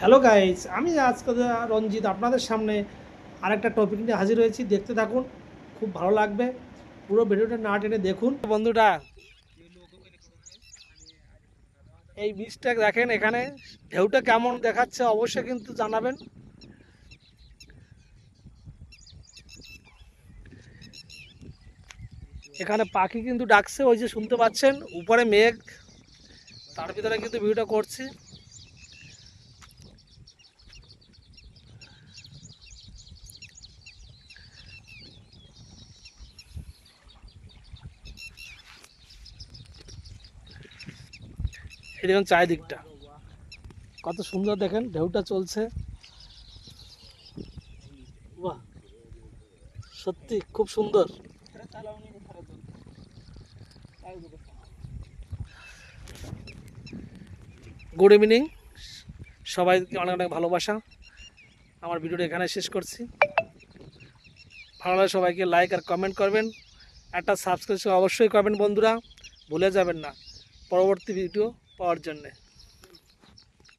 Hello guys আমি আজকে রঞ্জিত আপনাদের সামনে আরেকটা টপিক নিয়ে হাজির হয়েছি। দেখতে থাকুন, খুব ভালো লাগবে। পুরো ভিডিওটা না টেনে দেখুন। বন্ধুটা এই বীজটা দেখেন এখানে। ঢেউটা কেমন দেখাচ্ছে অবশ্যই কিন্তু জানাবেন। এখানে পাখি কিন্তু ডাকছে, ওই যে শুনতে পাচ্ছেন, উপরে মেঘ। তার ভিতরে কিন্তু ভিউটা করছি। এই দেখুন চারিদিকটা। কত সুন্দর দেখেন, ঢেউটা চলছে। বাহ, সত্যি খুব সুন্দর। গুড ইভিনিং সবাইকে অনেক অনেক ভালোবাসা। আমার ভিডিওটা এখানে শেষ করছি। ভালো লাগে সবাইকে লাইক আর কমেন্ট করবেন। একটা সাবস্ক্রিপশন অবশ্যই করবেন বন্ধুরা, ভুলে যাবেন না। পরবর্তী ভিডিও পাওয়ার জন্যে।